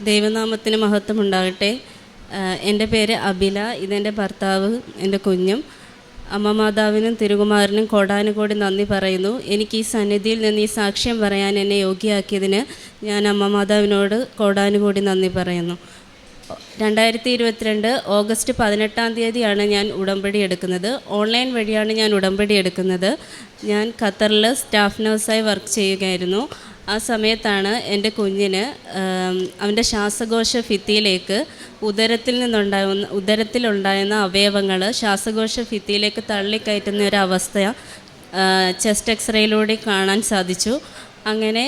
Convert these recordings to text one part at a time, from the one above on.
ദൈവനാമത്തിന് മഹത്വം ഉണ്ടാകട്ടെ. എന്റെ പേര് അബില ഇതെന്റെ ഭർത്താവ് എന്റെ കുഞ്ഞും. അമ്മ മാതാവിനും തിരുകുമാരനും കോടാനുകോടി നന്ദി പറയുന്നു. എനിക്ക് ഈ സന്നിധിയിൽ നിന്ന് ഈ സാക്ഷ്യം പറയാൻ എന്നെ യോഗ്യയാക്കിയതിന് ഞാൻ അമ്മ മാതാവിനോട് കോടാനുകോടി നന്ദി പറയുന്നു. രണ്ടായിരത്തി ഇരുപത്തിരണ്ട് ഓഗസ്റ്റ് പതിനെട്ടാം തീയതിയാണ് ഞാൻ ഉടമ്പടി എടുക്കുന്നത്. ഓൺലൈൻ വഴിയാണ് ഞാൻ ഉടമ്പടി എടുക്കുന്നത്. ഞാൻ ഖത്തറിൽ സ്റ്റാഫ് നഴ്സായി വർക്ക് ചെയ്യുകയായിരുന്നു. ആ സമയത്താണ് എന്റെ കുഞ്ഞിന് അവന്റെ ശ്വാസകോശ ഭിത്തിയിലേക്ക് ഉദരത്തിൽ നിന്നുണ്ടാകുന്ന ഉദരത്തിലുണ്ടായിരുന്ന അവയവങ്ങൾ ശ്വാസകോശ ഭിത്തിയിലേക്ക് തള്ളിക്കയറ്റുന്ന ഒരു അവസ്ഥ ചെസ്റ്റ് എക്സ്റേയിലൂടെ കാണാൻ സാധിച്ചു. അങ്ങനെ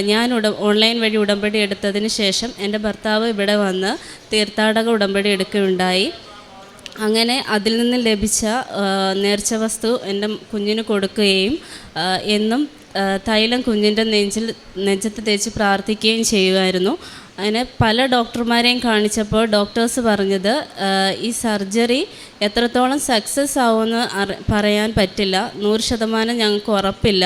ഞാൻ ഉട ഓൺലൈൻ വഴി ഉടമ്പടി എടുത്തതിന് ശേഷം എന്റെ ഭർത്താവ് ഇവിടെ വന്ന് തീർത്ഥാടക ഉടമ്പടി എടുക്കുകയുണ്ടായി. അങ്ങനെ അതിൽ നിന്ന് ലഭിച്ച നേർച്ച വസ്തു എന്റെ കുഞ്ഞിന് കൊടുക്കുകയും എന്നും തൈലം കുഞ്ഞിന്റെ നെഞ്ചിൽ നെഞ്ചത്ത് തേച്ച് പ്രാർത്ഥിക്കുകയും ചെയ്യുമായിരുന്നു. അങ്ങനെ പല ഡോക്ടർമാരെയും കാണിച്ചപ്പോൾ ഡോക്ടേഴ്സ് പറഞ്ഞത് ഈ സർജറി എത്രത്തോളം സക്സസ് ആവുമെന്ന് പറയാൻ പറ്റില്ല. നൂറ് ശതമാനം ഞങ്ങൾക്ക് ഉറപ്പില്ല.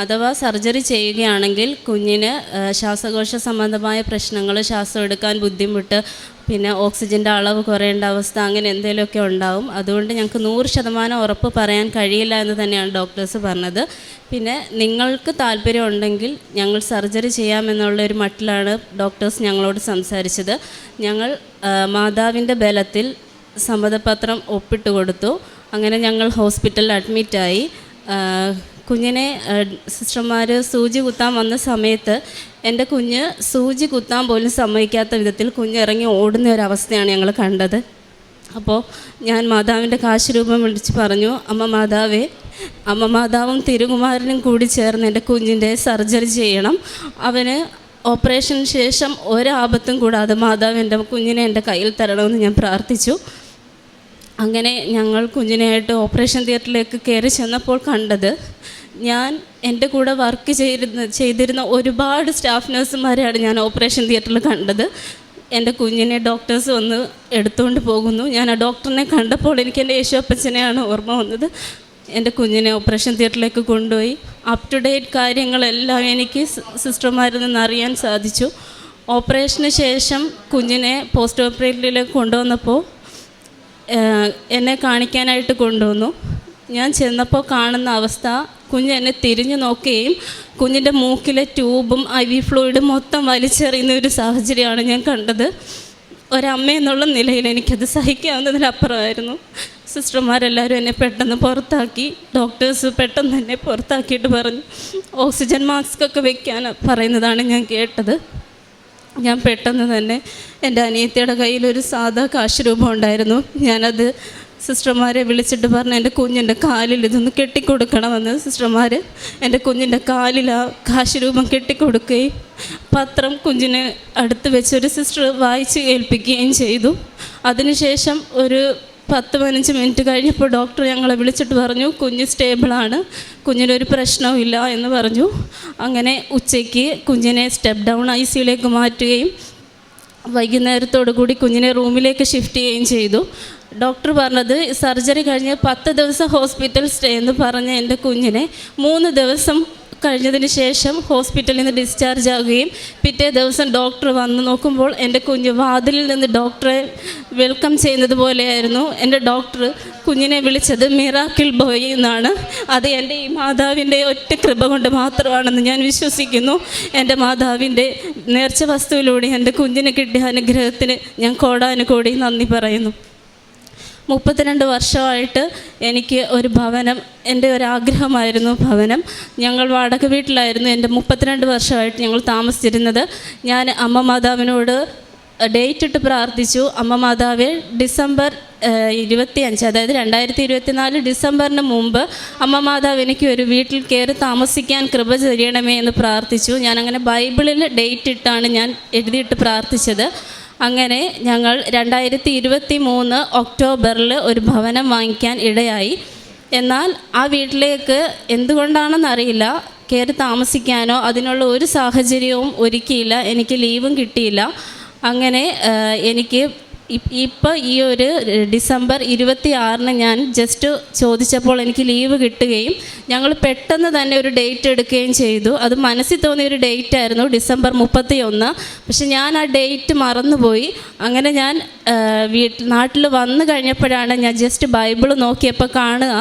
അഥവാ സർജറി ചെയ്യുകയാണെങ്കിൽ കുഞ്ഞിന് ശ്വാസകോശ സംബന്ധമായ പ്രശ്നങ്ങൾ ശ്വാസം എടുക്കാൻ ബുദ്ധിമുട്ട് പിന്നെ ഓക്സിജന്റെ അളവ് കുറയേണ്ട അവസ്ഥ അങ്ങനെ എന്തെങ്കിലുമൊക്കെ ഉണ്ടാവും. അതുകൊണ്ട് ഞങ്ങൾക്ക് നൂറ് ശതമാനം ഉറപ്പ് പറയാൻ കഴിയില്ല എന്ന് തന്നെയാണ് ഡോക്ടേഴ്സ് പറഞ്ഞത്. പിന്നെ നിങ്ങൾക്ക് താല്പര്യം ഉണ്ടെങ്കിൽ ഞങ്ങൾ സർജറി ചെയ്യാമെന്നുള്ള ഒരു മട്ടിലാണ് ഡോക്ടേഴ്സ് ഞങ്ങളോട് സംസാരിച്ചത്. ഞങ്ങൾ മാതാവിന്റെ ബലത്തിൽ സമ്മതപത്രം ഒപ്പിട്ട് കൊടുത്തു അങ്ങനെ ഞങ്ങൾ ഹോസ്പിറ്റലിൽ അഡ്മിറ്റായി. കുഞ്ഞിനെ സിസ്റ്റർമാർ സൂചി കുത്താൻ വന്ന സമയത്ത് എന്റെ കുഞ്ഞ് സൂചി കുത്താൻ പോലും സമ്മതിക്കാത്ത വിധത്തിൽ കുഞ്ഞ് ഇറങ്ങി ഓടുന്ന ഒരവസ്ഥയാണ് ഞങ്ങൾ കണ്ടത്. അപ്പോൾ ഞാൻ മാതാവിന്റെ കാശുരൂപം വിളിച്ച് പറഞ്ഞു അമ്മ മാതാവേ അമ്മ മാതാവും തിരുകുമാരനും കൂടി ചേർന്ന് എന്റെ കുഞ്ഞിന്റെ സർജറി ചെയ്യണം. അവന് ഓപ്പറേഷന് ശേഷം ഒരാപത്തും കൂടാതെ മാതാവ് എന്റെ കുഞ്ഞിനെ എന്റെ കയ്യിൽ തരണമെന്ന് ഞാൻ പ്രാർത്ഥിച്ചു. അങ്ങനെ ഞങ്ങൾ കുഞ്ഞിനെയായിട്ട് ഓപ്പറേഷൻ തിയേറ്ററിലേക്ക് കയറി ചെന്നപ്പോൾ കണ്ടത് ഞാൻ എന്റെ കൂടെ വർക്ക് ചെയ്തിരുന്ന ചെയ്തിരുന്ന ഒരുപാട് സ്റ്റാഫ് നഴ്സുമാരെയാണ് ഞാൻ ഓപ്പറേഷൻ തിയേറ്ററിൽ കണ്ടത്. എന്റെ കുഞ്ഞിനെ ഡോക്ടേഴ്സ് വന്ന് എടുത്തുകൊണ്ട് പോകുന്നു. ഞാൻ ആ ഡോക്ടറിനെ കണ്ടപ്പോൾ എനിക്ക് എന്റെ യേശു അപ്പച്ചനെയാണ് ഓർമ്മ വന്നത്. എന്റെ കുഞ്ഞിനെ ഓപ്പറേഷൻ തിയേറ്ററിലേക്ക് കൊണ്ടുപോയി. അപ് ടു ഡേറ്റ് കാര്യങ്ങളെല്ലാം എനിക്ക് സിസ്റ്റർമാരിൽ നിന്ന് അറിയാൻ സാധിച്ചു. ഓപ്പറേഷന് ശേഷം കുഞ്ഞിനെ പോസ്റ്റ് ഓപ്പറേറ്ററിലേക്ക് കൊണ്ടുവന്നപ്പോൾ എന്നെ കാണിക്കാനായിട്ട് കൊണ്ടുവന്നു. ഞാൻ ചെന്നപ്പോൾ കാണുന്ന അവസ്ഥ കുഞ്ഞ് എന്നെ തിരിഞ്ഞു നോക്കുകയും കുഞ്ഞിന്റെ മൂക്കിലെ ട്യൂബും ഐ വി ഫ്ലൂയിഡും മൊത്തം വലിച്ചെറിയുന്ന ഒരു സാഹചര്യമാണ് ഞാൻ കണ്ടത്. ഒരമ്മ എന്നുള്ള നിലയിൽ എനിക്കത് സഹിക്കാവുന്നതിനപ്പുറമായിരുന്നു സിസ്റ്റർമാരെല്ലാവരും എന്നെ പെട്ടെന്ന് പുറത്താക്കി. ഡോക്ടേഴ്സ് പെട്ടെന്ന് എന്നെ പുറത്താക്കിയിട്ട് പറഞ്ഞു. ഓക്സിജൻ മാസ്ക് ഒക്കെ വെക്കാൻ പറയുന്നതാണ് ഞാൻ കേട്ടത്. ഞാൻ പെട്ടെന്ന് തന്നെ എന്റെ അനിയത്തിയുടെ കയ്യിൽ ഒരു സാധാ കാശ് രൂപം ഉണ്ടായിരുന്നു. ഞാനത് സിസ്റ്റർമാരെ വിളിച്ചിട്ട് പറഞ്ഞു എന്റെ കുഞ്ഞിന്റെ കാലിൽ ഇതൊന്ന് കെട്ടിക്കൊടുക്കണമെന്ന്. സിസ്റ്റർമാർ എന്റെ കുഞ്ഞിന്റെ കാലിൽ ആ കാശുരൂപം കെട്ടിക്കൊടുക്കുകയും പത്രം കുഞ്ഞിന് അടുത്ത് വെച്ച് ഒരു സിസ്റ്റർ വായിച്ച് ഏൽപ്പിക്കുകയും ചെയ്തു. അതിനുശേഷം ഒരു പത്ത് പതിനഞ്ച് മിനിറ്റ് കഴിഞ്ഞപ്പോൾ ഡോക്ടർ ഞങ്ങളെ വിളിച്ചിട്ട് പറഞ്ഞു കുഞ്ഞ് സ്റ്റേബിളാണ് കുഞ്ഞിനൊരു പ്രശ്നവും ഇല്ല എന്ന് പറഞ്ഞു. അങ്ങനെ ഉച്ചയ്ക്ക് കുഞ്ഞിനെ സ്റ്റെപ്പ് ഡൗൺ ഐ സിയിലേക്ക് മാറ്റുകയും വൈകുന്നേരത്തോടു കൂടി കുഞ്ഞിനെ റൂമിലേക്ക് ഷിഫ്റ്റ് ചെയ്യുകയും ചെയ്തു. ഡോക്ടർ പറഞ്ഞത് സർജറി കഴിഞ്ഞ് പത്ത് ദിവസം ഹോസ്പിറ്റൽ സ്റ്റേ എന്ന് പറഞ്ഞ എന്റെ കുഞ്ഞിനെ മൂന്ന് ദിവസം കഴിഞ്ഞതിന് ശേഷം ഹോസ്പിറ്റലിൽ നിന്ന് ഡിസ്ചാർജ് ആവുകയും പിറ്റേ ദിവസം ഡോക്ടർ വന്ന് നോക്കുമ്പോൾ എന്റെ കുഞ്ഞ് വാതിലിൽ നിന്ന് ഡോക്ടറെ വെൽക്കം ചെയ്യുന്നത് പോലെയായിരുന്നു. എന്റെ ഡോക്ടർ കുഞ്ഞിനെ വിളിച്ചത് മിറാക്കിൾ ബോയ് എന്നാണ്. അത് എന്റെ ഈ മാതാവിന്റെ ഒറ്റ കൃപ കൊണ്ട് മാത്രമാണെന്ന് ഞാൻ വിശ്വസിക്കുന്നു. എന്റെ മാതാവിന്റെ നേർച്ച വസ്തുവിലൂടെ എന്റെ കുഞ്ഞിന് കിട്ടിയ അനുഗ്രഹത്തിന് ഞാൻ കോടാനുകോടി നന്ദി പറയുന്നു. മുപ്പത്തിരണ്ട് വർഷമായിട്ട് എനിക്ക് ഒരു ഭവനം എന്റെ ഒരു ആഗ്രഹമായിരുന്നു ഭവനം. ഞങ്ങൾ വാടക വീട്ടിലായിരുന്നു എന്റെ മുപ്പത്തിരണ്ട് വർഷമായിട്ട് ഞങ്ങൾ താമസിച്ചിരുന്നത്. ഞാൻ അമ്മ മാതാവിനോട് ഡേറ്റ് ഇട്ട് പ്രാർത്ഥിച്ചു. അമ്മ മാതാവ് ഡിസംബർ ഇരുപത്തി അഞ്ച് അതായത് രണ്ടായിരത്തി ഇരുപത്തി നാല് ഡിസംബറിന് മുമ്പ് അമ്മ മാതാവ് എനിക്ക് ഒരു വീട്ടിൽ കയറി താമസിക്കാൻ കൃപ ചെയ്യണമേ എന്ന് പ്രാർത്ഥിച്ചു. ഞാനങ്ങനെ ബൈബിളിൽ ഡേറ്റ് ഇട്ടാണ് ഞാൻ എഴുതിയിട്ട് പ്രാർത്ഥിച്ചത്. അങ്ങനെ ഞങ്ങൾ രണ്ടായിരത്തി ഇരുപത്തി മൂന്ന് ഒക്ടോബറിൽ ഒരു ഭവനം വാങ്ങിക്കാൻ ഇടയായി. എന്നാൽ ആ വീട്ടിലേക്ക് എന്തുകൊണ്ടാണെന്നറിയില്ല കയറി താമസിക്കാനോ അതിനുള്ള ഒരു സാഹചര്യവും ഒരുക്കിയില്ല. എനിക്ക് ലീവും കിട്ടിയില്ല. അങ്ങനെ എനിക്ക് ഇപ്പോൾ ഈ ഒരു ഡിസംബർ ഇരുപത്തി ആറിന് ഞാൻ ജസ്റ്റ് ചോദിച്ചപ്പോൾ എനിക്ക് ലീവ് കിട്ടുകയും ഞങ്ങൾ പെട്ടെന്ന് തന്നെ ഒരു ഡേറ്റ് എടുക്കുകയും ചെയ്തു. അത് മനസ്സിൽ തോന്നിയ ഒരു ഡേറ്റ് ആയിരുന്നു ഡിസംബർ മുപ്പത്തി ഒന്ന് പക്ഷെ ഞാൻ ആ ഡേറ്റ് മറന്നുപോയി. അങ്ങനെ ഞാൻ വീട്ടിൽ നാട്ടിൽ വന്നു കഴിഞ്ഞപ്പോഴാണ് ഞാൻ ജസ്റ്റ് ബൈബിൾ നോക്കിയപ്പോൾ കാണുക.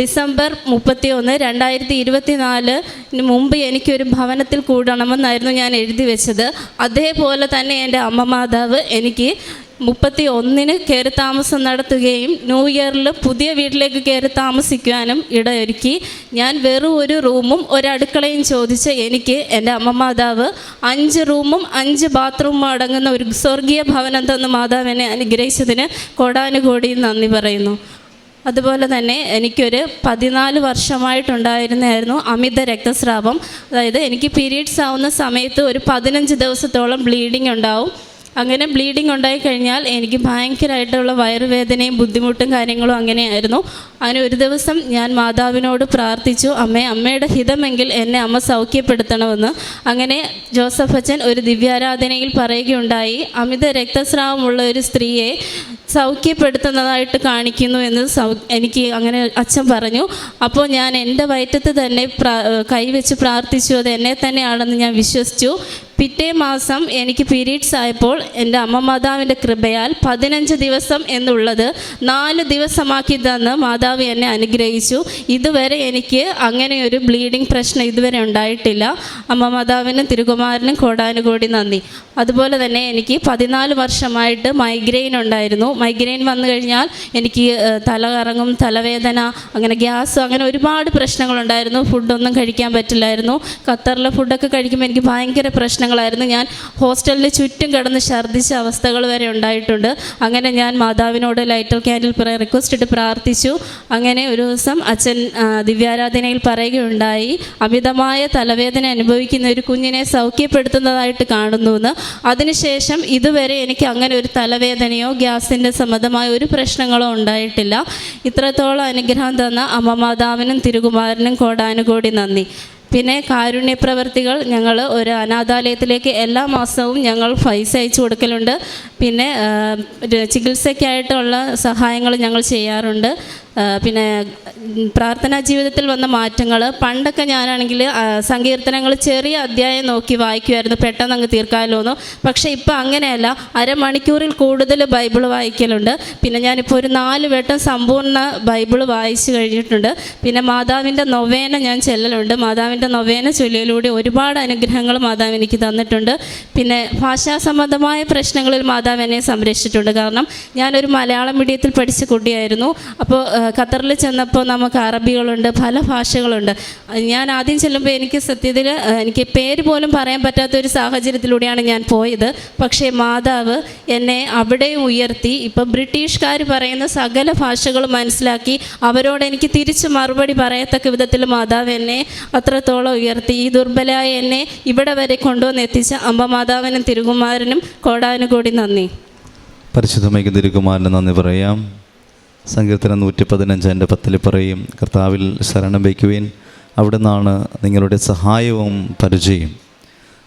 ഡിസംബർ മുപ്പത്തി ഒന്ന് രണ്ടായിരത്തി ഇരുപത്തി നാലിന് മുമ്പ് എനിക്കൊരു ഭവനത്തിൽ കൂടണമെന്നായിരുന്നു ഞാൻ എഴുതി വെച്ചത്. അതേപോലെ തന്നെ എന്റെ അമ്മ മാതാവ് എനിക്ക് മുപ്പത്തി ഒന്നിന് കയറി താമസം നടത്തുകയും ന്യൂ ഇയറിൽ പുതിയ വീട്ടിലേക്ക് കയറി താമസിക്കുവാനും ഇടയൊരുക്കി. ഞാൻ വെറും ഒരു റൂമും ഒരടുക്കളയും ചോദിച്ച് എനിക്ക് എന്റെ അമ്മ മാതാവ് അഞ്ച് റൂമും അഞ്ച് ബാത്റൂമും അടങ്ങുന്ന ഒരു സ്വർഗീയ ഭവനം തന്ന മാതാവിനെ അനുഗ്രഹിച്ചതിന് കോടാനുകോടി നന്ദി പറയുന്നു. അതുപോലെ തന്നെ എനിക്കൊരു പതിനാല് വർഷമായിട്ടുണ്ടായിരുന്നായിരുന്നു അമിത രക്തസ്രാവം. അതായത് എനിക്ക് പീരീഡ്സ് ആവുന്ന സമയത്ത് ഒരു പതിനഞ്ച് ദിവസത്തോളം ബ്ലീഡിംഗ് ഉണ്ടാവും. അങ്ങനെ ബ്ലീഡിങ് ഉണ്ടായി കഴിഞ്ഞാൽ എനിക്ക് ഭയങ്കരമായിട്ടുള്ള വയറുവേദനയും ബുദ്ധിമുട്ടും കാര്യങ്ങളും അങ്ങനെയായിരുന്നു. അങ്ങനെ ഒരു ദിവസം ഞാൻ മാതാവിനോട് പ്രാർത്ഥിച്ചു അമ്മേ അമ്മയുടെ ഹിതമെങ്കിൽ എന്നെ അമ്മ സൗഖ്യപ്പെടുത്തണമെന്ന്. അങ്ങനെ ജോസഫ് അച്ഛൻ ഒരു ദിവ്യാരാധനയിൽ പറയുകയുണ്ടായി അമിത രക്തസ്രാവമുള്ള ഒരു സ്ത്രീയെ സൗഖ്യപ്പെടുത്തുന്നതായിട്ട് കാണിക്കുന്നു എന്ന് എനിക്ക് അങ്ങനെ അച്ഛൻ പറഞ്ഞു. അപ്പോൾ ഞാൻ എന്റെ വയറ്റത്ത് തന്നെ കൈവച്ച് പ്രാർത്ഥിച്ചു അത് എന്നെ തന്നെയാണെന്ന് ഞാൻ വിശ്വസിച്ചു. പിറ്റേ മാസം എനിക്ക് പീരീഡ്സ് ആയപ്പോൾ എന്റെ അമ്മ മാതാവിന്റെ കൃപയാൽ പതിനഞ്ച് ദിവസം എന്നുള്ളത് നാല് ദിവസമാക്കി തന്ന് മാതാവ് എന്നെ അനുഗ്രഹിച്ചു. ഇതുവരെ എനിക്ക് അങ്ങനെ ഒരു ബ്ലീഡിങ് പ്രശ്നം ഇതുവരെ ഉണ്ടായിട്ടില്ല. അമ്മ മാതാവിനും തിരുകുമാരനും കോടാനുകോടി നന്ദി. അതുപോലെ തന്നെ എനിക്ക് പതിനാല് വർഷമായിട്ട് മൈഗ്രെയിൻ ഉണ്ടായിരുന്നു. മൈഗ്രെയിൻ വന്നു കഴിഞ്ഞാൽ എനിക്ക് തല കറങ്ങും തലവേദന അങ്ങനെ ഗ്യാസ് അങ്ങനെ ഒരുപാട് പ്രശ്നങ്ങളുണ്ടായിരുന്നു. ഫുഡൊന്നും കഴിക്കാൻ പറ്റില്ലായിരുന്നു. ഖത്തറിലെ ഫുഡൊക്കെ കഴിക്കുമ്പോൾ എനിക്ക് ഭയങ്കര പ്രശ്നങ്ങളായിരുന്നു ഞാൻ ഹോസ്റ്റലിൽ ചുറ്റും കിടന്ന് ഛർദ്ദിച്ച അവസ്ഥകൾ വരെ ഉണ്ടായിട്ടുണ്ട്. അങ്ങനെ ഞാൻ മാതാവിനോട് ലൈറ്റർ ക്യാൻഡിൽ റിക്വസ്റ്റ് ഇട്ട് പ്രാർത്ഥിച്ചു. അങ്ങനെ ഒരു ദിവസം അച്ഛൻ ദിവ്യാരാധനയിൽ പറയുകയുണ്ടായി അമിതമായ തലവേദന അനുഭവിക്കുന്ന ഒരു കുഞ്ഞിനെ സൗഖ്യപ്പെടുത്തുന്നതായിട്ട് കാണുന്നു എന്ന് അതിനുശേഷം ഇതുവരെ എനിക്ക് അങ്ങനെ ഒരു തലവേദനയോ ഗ്യാസിന്റെ സംബന്ധമായ ഒരു പ്രശ്നങ്ങളോ ഉണ്ടായിട്ടില്ല. ഇത്രത്തോളം അനുഗ്രഹം തന്ന അമ്മ മാതാവിനും തിരുകുമാരനും കോടാനുകോടി നന്ദി. പിന്നെ കാരുണ്യ പ്രവർത്തികൾ ഞങ്ങൾ ഒരു അനാഥാലയത്തിലേക്ക് എല്ലാ മാസവും ഞങ്ങൾ പൈസ അയച്ചു കൊടുക്കലുണ്ട്. പിന്നെ ചികിത്സയ്ക്കായിട്ടുള്ള സഹായങ്ങൾ ഞങ്ങൾ ചെയ്യാറുണ്ട്. പിന്നെ പ്രാർത്ഥനാ ജീവിതത്തിൽ വന്ന മാറ്റങ്ങൾ പണ്ടൊക്കെ ഞാനാണെങ്കിൽ സങ്കീർത്തനങ്ങൾ ചെറിയ അധ്യായം നോക്കി വായിക്കുമായിരുന്നു പെട്ടെന്ന് അങ്ങ് തീർക്കാമല്ലോ എന്ന്. പക്ഷേ ഇപ്പോൾ അങ്ങനെയല്ല. അരമണിക്കൂറിൽ കൂടുതൽ ബൈബിൾ വായിക്കലുണ്ട്. പിന്നെ ഞാനിപ്പോൾ ഒരു നാല് വട്ടം സമ്പൂർണ ബൈബിൾ വായിച്ചു കഴിഞ്ഞിട്ടുണ്ട്. പിന്നെ മാതാവിന്റെ നൊവേന ഞാൻ ചെല്ലലുണ്ട്. മാതാവിന്റെ നൊവേന ചൊല്ലിയിലൂടെ ഒരുപാട് അനുഗ്രഹങ്ങൾ മാതാവ് എനിക്ക് തന്നിട്ടുണ്ട്. പിന്നെ ഭാഷാ സംബന്ധമായ പ്രശ്നങ്ങളിൽ മാതാവ് എന്നെ സംരക്ഷിച്ചിട്ടുണ്ട്. കാരണം ഞാനൊരു മലയാളം മീഡിയത്തിൽ പഠിച്ച കുട്ടിയായിരുന്നു. അപ്പോൾ ഖത്തറിൽ ചെന്നപ്പോൾ നമുക്ക് അറബികളുണ്ട് പല ഭാഷകളുണ്ട്. ഞാൻ ആദ്യം ചെല്ലുമ്പോൾ എനിക്ക് സത്യത്തിൽ എനിക്ക് പേര് പോലും പറയാൻ പറ്റാത്ത ഒരു സാഹചര്യത്തിലൂടെയാണ് ഞാൻ പോയത്. പക്ഷേ മാതാവ് എന്നെ അവിടെയും ഉയർത്തി ഇപ്പം ബ്രിട്ടീഷുകാർ പറയുന്ന സകല ഭാഷകളും മനസ്സിലാക്കി അവരോട് എനിക്ക് തിരിച്ച് മറുപടി പറയത്തക്ക വിധത്തിൽ മാതാവ് എന്നെ അത്രത്തോളം ഉയർത്തി. ഈ ദുർബലയായ എന്നെ ഇവിടെ വരെ കൊണ്ടുവന്ന് എത്തിച്ച അമ്മ മാതാവിനും തിരുകുമാരനും കോടാനുകൂടി നന്ദി. പരിശുദ്ധമയ്ക്ക് തിരുകുമാരന് നന്ദി പറയാം. സങ്കീർത്തനം നൂറ്റി പതിനഞ്ച് പത്തിൽ പറയും കർത്താവിൽ ശരണം വയ്ക്കുകയും അവിടെ നിന്നാണ് നിങ്ങളുടെ സഹായവും പരിചയം.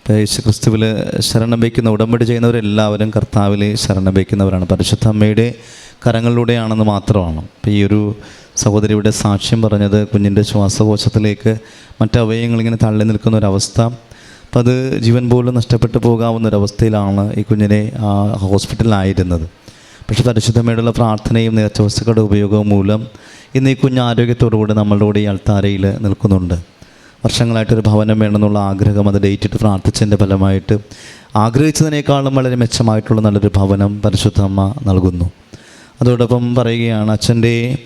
യേശു ക്രിസ്തുവിൽ ശരണം വയ്ക്കുന്ന ഉടമ്പടി ചെയ്യുന്നവരെല്ലാവരും കർത്താവിൽ ശരണം വയ്ക്കുന്നവരാണ്. പരിശുദ്ധ അമ്മയുടെ കരങ്ങളിലൂടെയാണെന്ന് മാത്രമാണ്. ഇപ്പോൾ ഈ ഒരു സഹോദരിയുടെ സാക്ഷ്യം പറഞ്ഞത് കുഞ്ഞിന്റെ ശ്വാസകോശത്തിലേക്ക് മറ്റവയങ്ങൾ അവയവങ്ങളിങ്ങനെ തള്ളി നിൽക്കുന്ന ഒരവസ്ഥ അപ്പം അത് ജീവൻ പോലും നഷ്ടപ്പെട്ടു പോകാവുന്ന ഒരവസ്ഥയിലാണ് ഈ കുഞ്ഞിനെ ഹോസ്പിറ്റലിലായിരുന്നത്. പക്ഷേ പരിശുദ്ധമായിട്ടുള്ള പ്രാർത്ഥനയും നേർച്ചവസ്തുക്കളുടെ ഉപയോഗവും മൂലം ഇന്ന് ഈ കുഞ്ഞ് ആരോഗ്യത്തോടുകൂടി നമ്മളുടെ ഈ അൾത്താരയിൽ നിൽക്കുന്നുണ്ട്. വർഷങ്ങളായിട്ടൊരു ഭവനം വേണമെന്നുള്ള ആഗ്രഹം അത് ഡേറ്റിട്ട് പ്രാർത്ഥിച്ചതിന്റെ ഫലമായിട്ട് ആഗ്രഹിച്ചതിനേക്കാളും വളരെ മെച്ചമായിട്ടുള്ള നല്ലൊരു ഭവനം പരിശുദ്ധമ്മ നൽകുന്നു. അതോടൊപ്പം പറയുകയാണ് അച്ഛന്റെ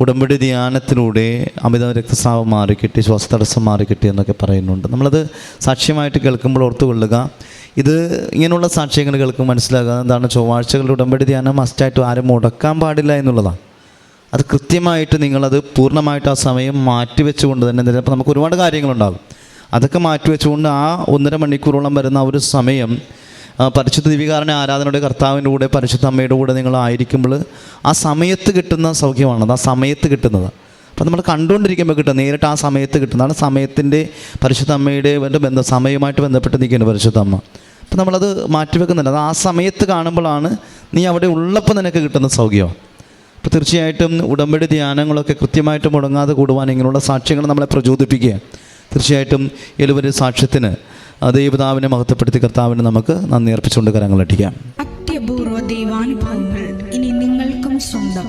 ഉടമ്പടി ധ്യാനത്തിലൂടെ അമിത രക്തസ്രാവം മാറിക്കിട്ടി ശ്വാസതടസ്സം മാറിക്കിട്ടി എന്നൊക്കെ പറയുന്നുണ്ട്. നമ്മളത് സാക്ഷ്യമായിട്ട് കേൾക്കുമ്പോൾ ഓർത്തുകൊള്ളുക ഇത് ഇങ്ങനെയുള്ള സാക്ഷ്യങ്ങൾ കേൾക്കും മനസ്സിലാക്കുക എന്താണ് ചൊവ്വാഴ്ചകളുടെ ഉടമ്പടി ധ്യാനം മസ്റ്റായിട്ട് ആരും മുടക്കാൻ പാടില്ല എന്നുള്ളതാണ്. അത് കൃത്യമായിട്ട് നിങ്ങളത് പൂർണമായിട്ട് ആ സമയം മാറ്റിവെച്ചുകൊണ്ട് തന്നെ ചിലപ്പോൾ നമുക്ക് ഒരുപാട് കാര്യങ്ങളുണ്ടാകും. അതൊക്കെ മാറ്റിവെച്ചുകൊണ്ട് ആ ഒന്നര മണിക്കൂറോളം വരുന്ന ആ ഒരു സമയം പരിശുദ്ധ ദിവികാരനെ ആരാധനയുടെ കർത്താവിന്റെ കൂടെ പരിശുദ്ധ അമ്മയുടെ കൂടെ നിങ്ങൾ ആയിരിക്കുമ്പോൾ ആ സമയത്ത് കിട്ടുന്ന സൗഖ്യമാണത് ആ സമയത്ത് കിട്ടുന്നത്. അപ്പോൾ നമ്മൾ കണ്ടുകൊണ്ടിരിക്കുമ്പോൾ കിട്ടും നേരിട്ട് ആ സമയത്ത് കിട്ടുന്നതാണ് സമയത്തിന്റെ പരിശുദ്ധ അമ്മയുടെ ബന്ധം സമയമായിട്ട് ബന്ധപ്പെട്ട് നിൽക്കുന്നത് പരിശുദ്ധ അമ്മ. അപ്പം നമ്മളത് മാറ്റിവെക്കുന്നില്ല. അത് ആ സമയത്ത് കാണുമ്പോഴാണ് നീ അവിടെ ഉള്ളപ്പോൾ നിനക്ക് കിട്ടുന്ന സൗകര്യം അപ്പോൾ തീർച്ചയായിട്ടും ഉടമ്പടി ധ്യാനങ്ങളൊക്കെ കൃത്യമായിട്ട് മുടങ്ങാതെ കൂടുവാൻ ഇങ്ങനെയുള്ള സാക്ഷ്യങ്ങൾ നമ്മളെ പ്രചോദിപ്പിക്കുക. തീർച്ചയായിട്ടും എലുവരെ സാക്ഷ്യത്തിന് ദൈവതാവിനെ മഹത്വപ്പെടുത്തി കർത്താവിന് നമുക്ക് നന്ദി അർപ്പിച്ചുകൊണ്ട് കരങ്ങളട്ടിക്കാം അത്യപൂർവ ദൈവാനുഭവങ്ങൾ ഇനി നിങ്ങൾക്കും സ്വന്തം.